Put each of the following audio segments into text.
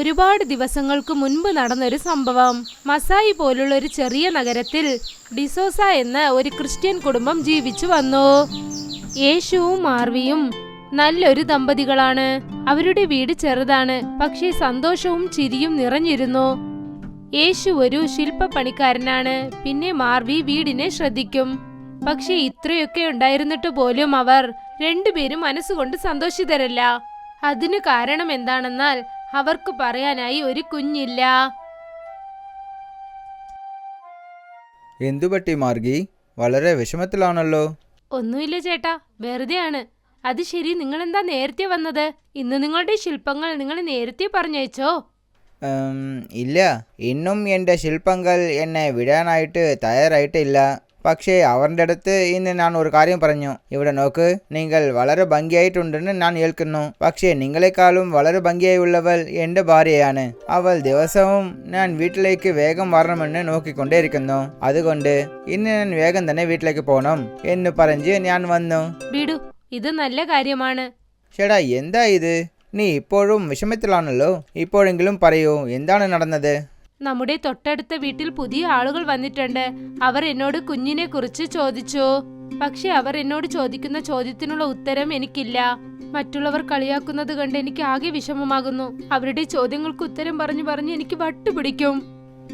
ഒരുപാട് ദിവസങ്ങൾക്ക് മുൻപ് നടന്നൊരു സംഭവം. മസായി പോലുള്ള ഒരു ചെറിയ നഗരത്തിൽ ഡിസോസ എന്ന ഒരു ക്രിസ്ത്യൻ കുടുംബം ജീവിച്ചു വന്നു. യേശുവും മാർവിയും നല്ലൊരു ദമ്പതികളാണ്. അവരുടെ വീട് ചെറുതാണ് പക്ഷേ സന്തോഷവും ചിരിയും നിറഞ്ഞിരുന്നു. യേശു ഒരു ശില്പപ്പണിക്കാരനാണ് പിന്നെ മാർവി വീടിനെ ശ്രദ്ധിക്കും. പക്ഷേ ഇത്രയൊക്കെ ഉണ്ടായിരുന്നിട്ട് പോലും അവർ രണ്ടുപേരും മനസ്സുകൊണ്ട് സന്തോഷിതരല്ല. അതിനു കാരണം എന്താണെന്നാൽ അവർക്ക് പറയാനായി ഒരു കുഞ്ഞില്ല. എന്തുപറ്റി മാർഗി? വളരെ വിഷമത്തിലാണല്ലോ. ഒന്നുമില്ല ചേട്ടാ വെറുതെയാണ്. അത് ശരി നിങ്ങൾ എന്താ നേരത്തെ വന്നത്? ഇന്ന് നിങ്ങളുടെ ശില്പങ്ങൾ നിങ്ങൾ നേരത്തെ പറഞ്ഞയച്ചോ? ഉം, ഇല്ല. ഇന്നും എന്റെ ശില്പങ്ങൾ എന്നെ വിടാനായിട്ട് തയ്യാറായിട്ടില്ല. പക്ഷേ അവരുടെ അടുത്ത് ഇന്ന് ഞാൻ ഒരു കാര്യം പറഞ്ഞു. ഇവിടെ നോക്ക് നിങ്ങൾ വളരെ ഭംഗിയായിട്ടുണ്ടെന്ന് ഞാൻ കേൾക്കുന്നു പക്ഷേ നിങ്ങളെക്കാളും വളരെ ഭംഗിയായുള്ളവൾ എന്റെ ഭാര്യയാണ്. അവൾ ദിവസവും ഞാൻ വീട്ടിലേക്ക് വേഗം വരണമെന്ന് നോക്കിക്കൊണ്ടേയിരിക്കുന്നു. അതുകൊണ്ട് ഇന്ന് ഞാൻ വേഗം തന്നെ വീട്ടിലേക്ക് പോകണം എന്ന് പറഞ്ഞ് ഞാൻ വന്നു. വിടു ഇത് നല്ല കാര്യമാണ്. ചേടാ എന്താ ഇത്? നീ ഇപ്പോഴും വിഷമത്തിലാണല്ലോ. ഇപ്പോഴെങ്കിലും പറയൂ എന്താണ് നടന്നത്? നമ്മുടെ തൊട്ടടുത്ത വീട്ടിൽ പുതിയ ആളുകൾ വന്നിട്ടുണ്ട്. അവർ എന്നോട് കുഞ്ഞിനെ കുറിച്ച് ചോദിച്ചു. പക്ഷെ അവർ എന്നോട് ചോദിക്കുന്ന ചോദ്യത്തിനുള്ള ഉത്തരം എനിക്കില്ല. മറ്റുള്ളവർ കളിയാക്കുന്നത് കണ്ട് എനിക്ക് ആകെ വിഷമമാകുന്നു. അവരുടെ ചോദ്യങ്ങൾക്ക് ഉത്തരം പറഞ്ഞു പറഞ്ഞു എനിക്ക് വട്ടുപിടിക്കും.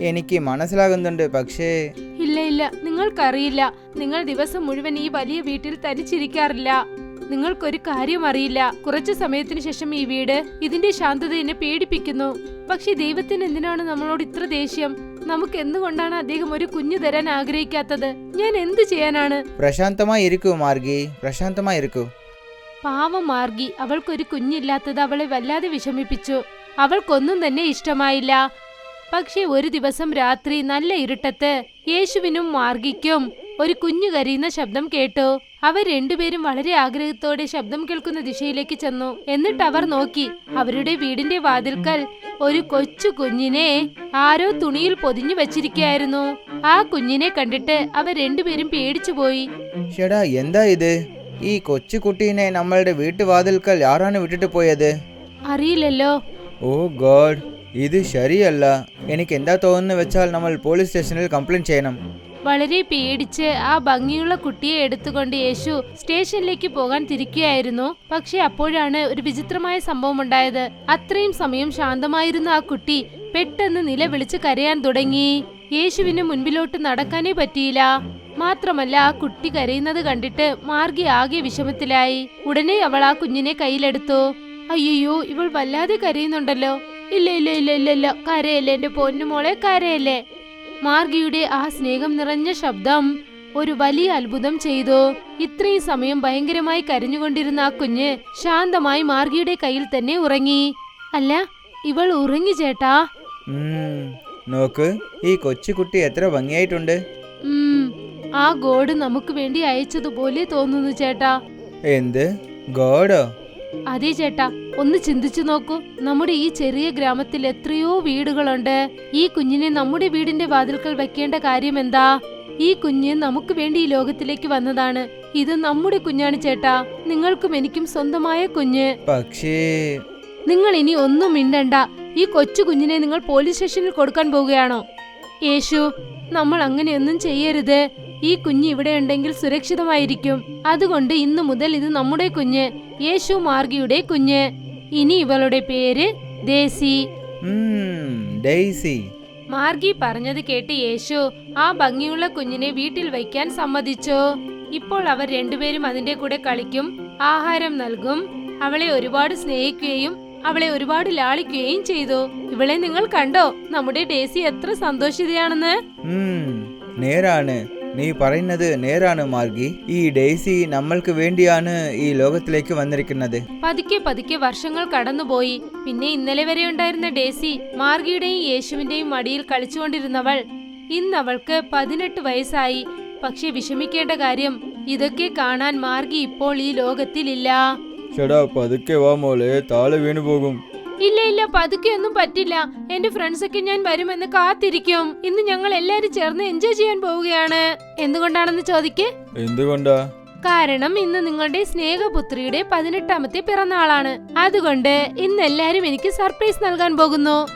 എനിക്ക് മനസ്സിലാകുന്നുണ്ട് പക്ഷേ ഇല്ല ഇല്ല. നിങ്ങൾക്കറിയില്ല. നിങ്ങൾ ദിവസം മുഴുവൻ ഈ വലിയ വീട്ടിൽ തനിച്ചിരിക്കാറില്ല. നിങ്ങൾക്കൊരു കാര്യം അറിയില്ല. കുറച്ചു സമയത്തിന് ശേഷം ഈ വീട് ഇതിന്റെ ശാന്തത എന്നെ പേടിപ്പിക്കുന്നു. പക്ഷെ ദൈവത്തിന് എന്തിനാണ് നമ്മളോട് ഇത്ര ദേഷ്യം? നമുക്ക് എന്തുകൊണ്ടാണ് അദ്ദേഹം ഒരു കുഞ്ഞു തരാൻ ആഗ്രഹിക്കാത്തത്? ഞാൻ എന്ത് ചെയ്യാനാണ്? പ്രശാന്തമായി ഇരിക്കൂ മാർഗി. പ്രശാന്തമായി ഇരിക്കൂ. പാവം മാർഗി അവൾക്കൊരു കുഞ്ഞില്ലാത്തത് അവളെ വല്ലാതെ വിഷമിപ്പിച്ചു. അവൾക്കൊന്നും തന്നെ ഇഷ്ടമായില്ല. പക്ഷേ ഒരു ദിവസം രാത്രി നല്ല ഇരുട്ടത്ത് യേശുവിനും മാർഗിക്കും ഒരു കുഞ്ഞു കരയുന്ന ശബ്ദം കേട്ടു. അവർ രണ്ടുപേരും വളരെ ആഗ്രഹത്തോടെ ശബ്ദം കേൾക്കുന്ന ദിശയിലേക്ക് ചെന്നു. എന്നിട്ട് അവർ നോക്കി അവരുടെ വീടിന്റെ വാതിൽക്കൽ ഒരു കൊച്ചു കുഞ്ഞിനെ ആരോ തുണിയിൽ പൊതിഞ്ഞു വെച്ചിരിക്കുകയായിരുന്നു. ആ കുഞ്ഞിനെ കണ്ടിട്ട് അവർ രണ്ടുപേരും പേടിച്ചുപോയി പോയി. എന്താ ഇത്? ഈ കൊച്ചു കുട്ടീനെ നമ്മളുടെ വീട്ടുവാതിൽക്കൽ ആരാണ് വിട്ടിട്ട് പോയത്? അറിയില്ലല്ലോ. ഓ ഗോഡ് ഇത് ശരിയല്ല. എനിക്ക് എന്താ തോന്നുന്നു വെച്ചാൽ നമ്മൾ പോലീസ് സ്റ്റേഷനിൽ കംപ്ലൈന്റ് ചെയ്യണം. വളരെ പേടിച്ച് ആ ഭംഗിയുള്ള കുട്ടിയെ എടുത്തുകൊണ്ട് യേശു സ്റ്റേഷനിലേക്ക് പോകാൻ തിരിക്കുകയായിരുന്നു. പക്ഷെ അപ്പോഴാണ് ഒരു വിചിത്രമായ സംഭവം ഉണ്ടായത്. അത്രയും സമയം ശാന്തമായിരുന്ന ആ കുട്ടി പെട്ടെന്ന് നിലവിളിച്ച് കരയാൻ തുടങ്ങി. യേശുവിന് മുൻപിലോട്ട് നടക്കാനേ പറ്റിയില്ല. മാത്രമല്ല ആ കുട്ടി കരയുന്നത് കണ്ടിട്ട് മാർഗി ആകെ വിഷമത്തിലായി. ഉടനെ അവൾ ആ കുഞ്ഞിനെ കയ്യിലെടുത്തു. അയ്യോ ഇവൾ വല്ലാതെ കരയുന്നുണ്ടല്ലോ. ഇല്ല ഇല്ല ഇല്ല ഇല്ല ഇല്ല കരയല്ലേ എന്റെ പൊന്നുമോളെ കരയല്ലേ. മാർഗിയുടെ ആ സ്നേഹം നിറഞ്ഞ ശബ്ദം ഒരു വലിയ അത്ഭുതം ചെയ്തു. ഇത്രയും സമയം ഭയങ്കരമായി കരഞ്ഞുകൊണ്ടിരുന്ന ആ കുഞ്ഞ് ശാന്തമായി മാർഗിയുടെ കയ്യിൽ തന്നെ ഉറങ്ങി. അല്ല ഇവൾ ഉറങ്ങി ചേട്ടാ. നോക്ക് ഈ കൊച്ചുകുട്ടി എത്ര ഭംഗിയായിട്ടുണ്ട്. ആ ഗോഡ് നമുക്ക് വേണ്ടി അയച്ചതുപോലെ തോന്നുന്നു ചേട്ടാ. എന്ത്? ഗോഡോ? അതെ ചേട്ടാ. ഒന്ന് ചിന്തിച്ചു നോക്കൂ. നമ്മുടെ ഈ ചെറിയ ഗ്രാമത്തിൽ എത്രയോ വീടുകളുണ്ട്. ഈ കുഞ്ഞിനെ നമ്മുടെ വീടിന്റെ വാതിൽക്കൽ വെക്കേണ്ട കാര്യം എന്താ? ഈ കുഞ്ഞ് നമുക്ക് വേണ്ടി ഈ ലോകത്തിലേക്ക് വന്നതാണ്. ഇത് നമ്മുടെ കുഞ്ഞാണ് ചേട്ടാ. നിങ്ങൾക്കും എനിക്കും സ്വന്തമായ കുഞ്ഞ്. പക്ഷേ നിങ്ങൾ ഇനി ഒന്നും മിണ്ടണ്ട. ഈ കൊച്ചു കുഞ്ഞിനെ നിങ്ങൾ പോലീസ് സ്റ്റേഷനിൽ കൊടുക്കാൻ പോവുകയാണോ? യേശു നമ്മൾ അങ്ങനെയൊന്നും ചെയ്യരുത്. ഈ കുഞ്ഞ് ഇവിടെ ഉണ്ടെങ്കിൽ സുരക്ഷിതമായിരിക്കും. അതുകൊണ്ട് ഇന്നു മുതൽ ഇത് നമ്മുടെ കുഞ്ഞ്. യേശു മാർഗിയുടെ കുഞ്ഞ്. ഇനി ഇവളുടെ പേര് ദേസി ഡെയ്സി മാർഗി പറഞ്ഞത് കേട്ട് യേശു ആ ഭംഗിയുള്ള കുഞ്ഞിനെ വീട്ടിൽ വയ്ക്കാൻ സമ്മതിച്ചു. ഇപ്പോൾ അവർ രണ്ടുപേരും അതിന്റെ കൂടെ കളിക്കും ആഹാരം നൽകും അവളെ ഒരുപാട് സ്നേഹിക്കുകയും അവളെ ഒരുപാട് ലാളിക്കുകയും ചെയ്തു. ഇവളെ നിങ്ങൾ കണ്ടോ? നമ്മുടെ ഡേസി എത്ര സന്തോഷിതയാണെന്ന്. നേരാണ്. നീ പറയുന്നത് നേരാണ് മാർഗി ഈ ഡെയ്സി നമ്മൾക്ക് വേണ്ടിയാണ് ഈ ലോകത്തിലേക്ക് വന്നിരിക്കുന്നത്. പതുക്കെ പതുക്കെ വർഷങ്ങൾ കടന്നുപോയി. പിന്നെ ഇന്നലെ വരെ ഉണ്ടായിരുന്ന ഡേസി മാർഗിയുടെയും യേശുവിന്റെയും മടിയിൽ കളിച്ചുകൊണ്ടിരുന്നവൾ. ഇന്ന് അവൾക്ക് പതിനെട്ട് വയസ്സായി. പക്ഷെ വിഷമിക്കേണ്ട കാര്യം ഇതൊക്കെ കാണാൻ മാർഗി ഇപ്പോൾ ഈ ലോകത്തിലില്ല. ചേടാ പതുക്കെ വാ മോളെ. താഴെ വീണു പോകും ഇല്ല ഇല്ല പതുക്കെ ഒന്നും പറ്റില്ല. എന്റെ ഫ്രണ്ട്സ് ഒക്കെ ഞാൻ വരുമെന്ന് കാത്തിരിക്കും. ഇന്ന് ഞങ്ങൾ എല്ലാരും ചേർന്ന് എൻജോയ് ചെയ്യാൻ പോവുകയാണ്. എന്തുകൊണ്ടാണെന്ന് ചോദിക്കേ? എന്തുകൊണ്ടാ? കാരണം ഇന്ന് നിങ്ങളുടെ സ്നേഹപുത്രിയുടെ പതിനെട്ടാമത്തെ പിറന്നാളാണ്. അതുകൊണ്ട് ഇന്ന് എല്ലാരും എനിക്ക് സർപ്രൈസ് നൽകാൻ പോകുന്നു.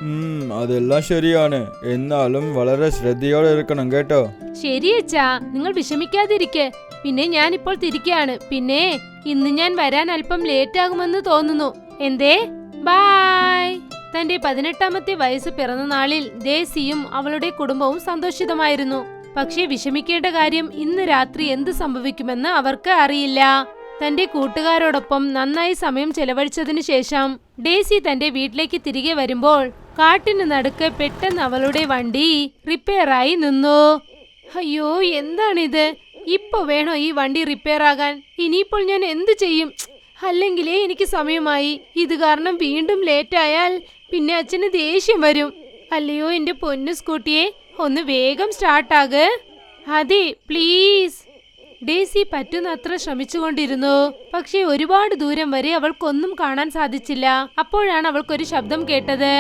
അതെല്ലാം ശരിയാണ്. എന്നാലും വളരെ ശ്രദ്ധയോടെ ഇരിക്കണം കേട്ടോ? ശരി ശരിയച്ചാ നിങ്ങൾ വിഷമിക്കാതിരിക്കെ. പിന്നെ ഞാൻ ഇപ്പോൾ തിരിക്കുകയാണ് പിന്നെ ഇന്ന് ഞാൻ വരാൻ അല്പം ലേറ്റ് ആകുമെന്ന് തോന്നുന്നു. എന്തേ? ബായ്. തന്റെ പതിനെട്ടാമത്തെ വയസ്സ് പിറന്ന നാളിൽ ദേശിയും അവളുടെ കുടുംബവും സന്തോഷിതമായിരുന്നു. പക്ഷേ വിഷമിക്കേണ്ട കാര്യം ഇന്ന് രാത്രി എന്ത് സംഭവിക്കുമെന്ന് അവർക്ക് അറിയില്ല. തന്റെ കൂട്ടുകാരോടൊപ്പം നന്നായി സമയം ചെലവഴിച്ചതിനു ശേഷം ഡേസി തന്റെ വീട്ടിലേക്ക് തിരികെ വരുമ്പോൾ കാട്ടിന് നടുക്ക് പെട്ടെന്ന് അവളുടെ വണ്ടി റിപ്പയറായി നിന്നു. അയ്യോ എന്താണിത്? ഇപ്പൊ വേണോ ഈ വണ്ടി റിപ്പയർ ആകാൻ ഇനിയിപ്പോൾ ഞാൻ എന്തു ചെയ്യും? അല്ലെങ്കിലേ എനിക്ക് സമയമായി. ഇത് കാരണം വീണ്ടും ലേറ്റ് ആയാൽ പിന്നെ അച്ഛന് ദേഷ്യം വരും. അല്ലയോ എന്റെ പൊന്നു സ്കൂട്ടിയെ ഒന്ന് വേഗം സ്റ്റാർട്ടാക് അതെ പ്ലീസ്. ഡേസി പറ്റുന്നത്ര ശ്രമിച്ചുകൊണ്ടിരുന്നു. പക്ഷേ ഒരുപാട് ദൂരം വരെ അവൾക്കൊന്നും കാണാൻ സാധിച്ചില്ല. അപ്പോഴാണ് അവൾക്കൊരു ശബ്ദം കേട്ടത്.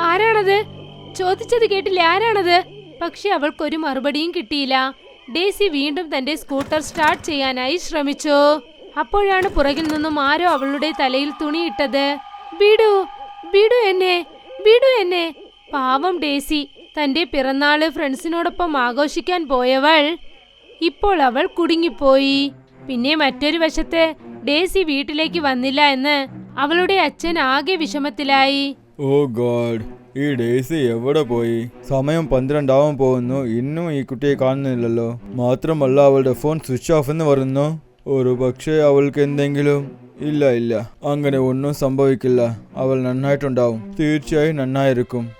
ആരാണത്? ചോദിച്ചത് കേട്ടില്ല ആരാണത്? പക്ഷെ അവൾക്കൊരു മറുപടിയും കിട്ടിയില്ല. ഡേസി വീണ്ടും തന്റെ സ്കൂട്ടർ സ്റ്റാർട്ട് ചെയ്യാനായി ശ്രമിച്ചു. അപ്പോഴാണ് പുറകിൽ നിന്നും ആരോ അവളുടെ തലയിൽ തുണിയിട്ടത്. ബിഡു ബിഡു എന്നെ ബിഡു എന്നെ. പാവം ഡേസി തന്റെ പിറന്നാൾ ഫ്രണ്ട്സിനോടൊപ്പം ആഘോഷിക്കാൻ പോയവൾ. ഇപ്പോൾ അവൾ കുടുങ്ങിപ്പോയി. പിന്നെ മറ്റൊരു വശത്ത് ഡേസി വീട്ടിലേക്ക് വന്നില്ല എന്ന് അവളുടെ അച്ഛൻ ആകെ വിഷമത്തിലായി. ഓ ഗോഡ് ഈ ഡേസി എവിടെ പോയി? സമയം പന്ത്രണ്ടാവാൻ പോകുന്നു. ഇന്നും ഈ കുട്ടിയെ കാണുന്നില്ലല്ലോ. മാത്രമല്ല അവളുടെ ഫോൺ സ്വിച്ച് ഓഫ് എന്ന് പറയുന്നു. ഒരു പക്ഷേ അവൾക്ക് എന്തെങ്കിലും ഇല്ല ഇല്ല. അങ്ങനെ ഒന്നും സംഭവിക്കില്ല. അവൾ നന്നായിട്ടുണ്ടാവും. തീർച്ചയായും നന്നായിരിക്കും.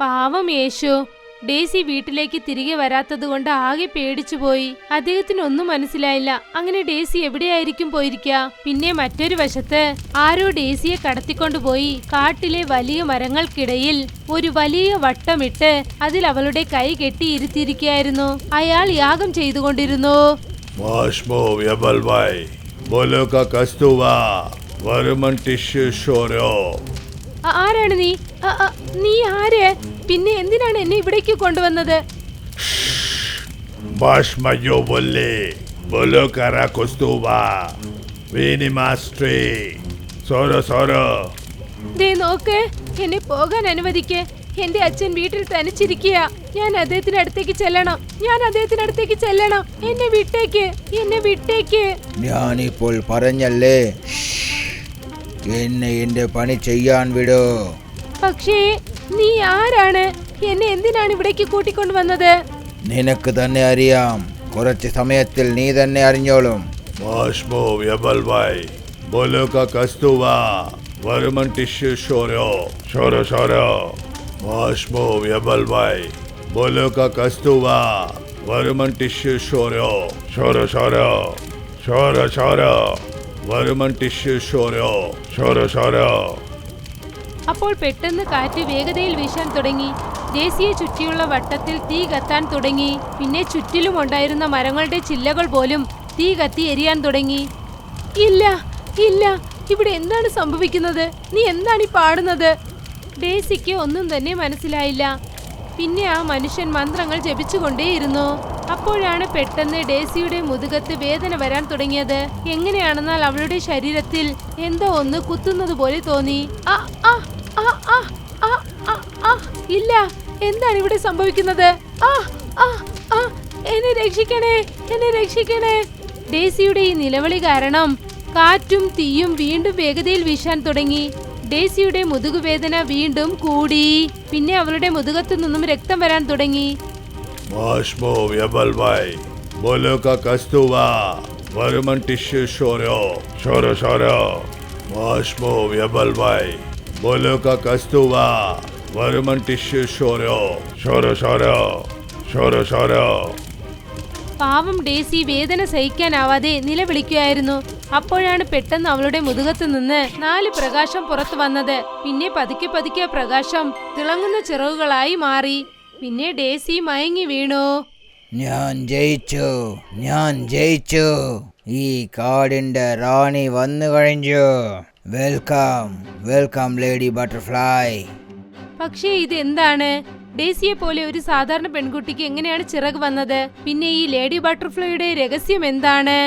പാവം യേശു. ഡേസി വീട്ടിലേക്ക് തിരികെ വരാത്തത് കൊണ്ട് ആകെ പേടിച്ചു പോയി. അദ്ദേഹത്തിന് ഒന്നും മനസ്സിലായില്ല. അങ്ങനെ ഡേസി എവിടെയായിരിക്കും പോയിരിക്കുക? പിന്നെ മറ്റൊരു വശത്ത് ആരോ ഡേസിയെ കടത്തിക്കൊണ്ടുപോയി കാട്ടിലെ വലിയ മരങ്ങൾക്കിടയിൽ ഒരു വലിയ വട്ടമിട്ട് അതിൽ അവളുടെ കൈ കെട്ടിയിരുത്തിയിരിക്കുകയായിരുന്നു അയാൾ യാഗം ചെയ്തുകൊണ്ടിരുന്നു. Moshmo Yabalwai, Boloka Kastuva, Varuman Tishu Shoro, ആരാണ് നീ നീ ആര് പിന്നെ എന്തിനാണ് എന്നെ ഇവിടേക്ക് കൊണ്ടുവന്നത് Bashmayo Bolle, Bolokara Kastuva, Vini Mastri, Soro Soro, ദേ നോക്ക് എന്നെ പോകാൻ അനുവദിക്ക് എന്റെ അച്ഛൻ വീട്ടിൽ തനിച്ചിരിക്കുക ഞാൻ അദ്ദേഹത്തിന്റെ അടുത്തേക്ക് ചെല്ലണം. ഞാൻ അദ്ദേഹത്തിന്റെ അടുത്തേക്ക് ചെല്ലണം. എന്നെ വിട്ടേക്ക്. എന്നെ വിട്ടേക്ക്. ഞാനിപ്പോൾ പറഞ്ഞല്ലേ? എന്നെ എന്റെ പണി ചെയ്യാൻ വിടോ. പക്ഷേ നീ ആരാണ്? എന്നെ എന്തിനാണ് ഇവിടേക്ക് കൂട്ടിക്കൊണ്ടുവന്നത് നിനക്ക് തന്നെ അറിയാം. കുറച്ച് സമയത്തിൽ നീ തന്നെ അറിഞ്ഞോളും. ബോലോ Yabalwai, വരുമൻ ടിഷ്യൂ ഷോരോ. ഷോരോ Shoro, Shoro, Moshmo Yabalwai, Boloka Kastuva, Varuman Tishu Shoro, Shoro Shoro, Shoro Shoro, Varuman ഷോരോ ഷോരോ Shoro. അപ്പോൾ പെട്ടെന്ന് കാറ്റ് വേഗതയിൽ വീശാൻ തുടങ്ങി. ദേശീയ ചുറ്റിയുള്ള വട്ടത്തിൽ തീ കത്താൻ തുടങ്ങി. പിന്നെ ചുറ്റിലും ഉണ്ടായിരുന്ന മരങ്ങളുടെ ചില്ലകൾ പോലും തീ കത്തി എരിയാൻ തുടങ്ങി. ഇല്ല ഇല്ല ഇവിടെ എന്താണ് സംഭവിക്കുന്നത്? നീ എന്താണ് ഈ പാടുന്നത്? ഡേസിക്ക് ഒന്നും തന്നെ മനസ്സിലായില്ല. പിന്നെ ആ മനുഷ്യൻ മന്ത്രങ്ങൾ ജപിച്ചുകൊണ്ടേയിരുന്നു. അപ്പോഴാണ് പെട്ടെന്ന് ഡേസിയുടെ മുതുകത്ത് വേദന വരാൻ തുടങ്ങിയത്. എങ്ങനെയാണെന്നാൽ അവളുടെ ശരീരത്തിൽ എന്തോ ഒന്ന് കുത്തുന്നത് പോലെ തോന്നി. ഇല്ല എന്താണ് ഇവിടെ സംഭവിക്കുന്നത്? എന്നെ രക്ഷിക്കണേ എന്നെ രക്ഷിക്കണേ. ഡേസിയുടെ ഈ നിലവിളി കാരണം കാറ്റും തീയും വീണ്ടും വേഗതയിൽ വീശാൻ തുടങ്ങി. ഡേസിയുടെ മുതുകുവേദന വീണ്ടും കൂടി പിന്നെ അവളുടെ മുതുകത്തു നിന്നും രക്തം വരാൻ തുടങ്ങി Shoro, Shoro Shoro. പാവം ഡേസി വേദന സഹിക്കാനാവാതെ നിലവിളിക്കുകയായിരുന്നു. അപ്പോഴാണ് പെട്ടെന്ന് അവളുടെ മുതുകത്ത് നിന്ന് നാല് പ്രകാശം പുറത്തു വന്നത്. പിന്നെ പതുക്കെ പതുക്കെ പ്രകാശം തിളങ്ങുന്ന ചിറകുകളായി മാറി. പിന്നെ ഡേസി മയങ്ങി വീണു. ഞാൻ ജയിച്ചു. ഞാൻ ജയിച്ചു. ഈ കാടിന്റെ റാണി വന്നു കഴിഞ്ഞു. വെൽക്കം. Welcome lady butterfly. പക്ഷേ ഇത് എന്താണ് ഡേസിയെ പോലെ ഒരു സാധാരണ പെൺകുട്ടിക്ക് എങ്ങനെയാണ് ചിറക് വന്നത്? പിന്നെ ഈ ലേഡി ബട്ടർഫ്ലൈയുടെ രഹസ്യം എന്താണ്?